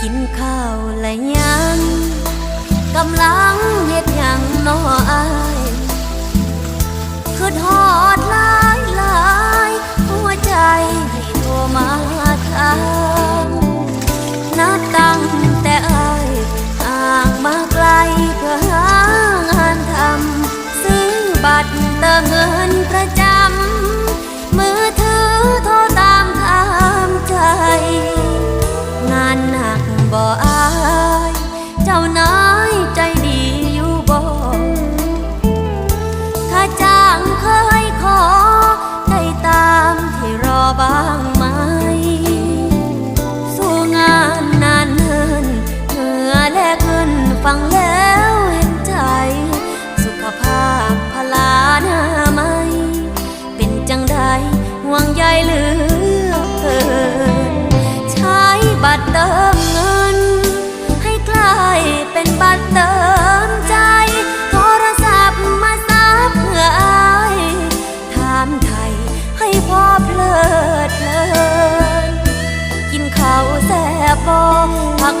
กินข้าวและยังกำลังเฮ็ดหยังน้ออายคือทอดลายลายหัวใจให้โทรมาถามนัดตั้งแต่อายห่างมาไกลเพื่อหางานทำซื้อบัตรเติมเงินประจำ บ่อาย เจ้านายใจดีอยู่บ่ถ้าจ้างเคยขอ ได้ตามที่รอบ้างไหม สู้งานนานเนินเหงื่อแลกเงินฟังแล้วเห็นใจ สุขภาพพลาหน้าไม่ เป็นจังใดห่วงใยเหลือเธอใช้บัตรเติ ไทย ให้พ่อเพลิดเพลิน กินข้าวแซ่บบอผัก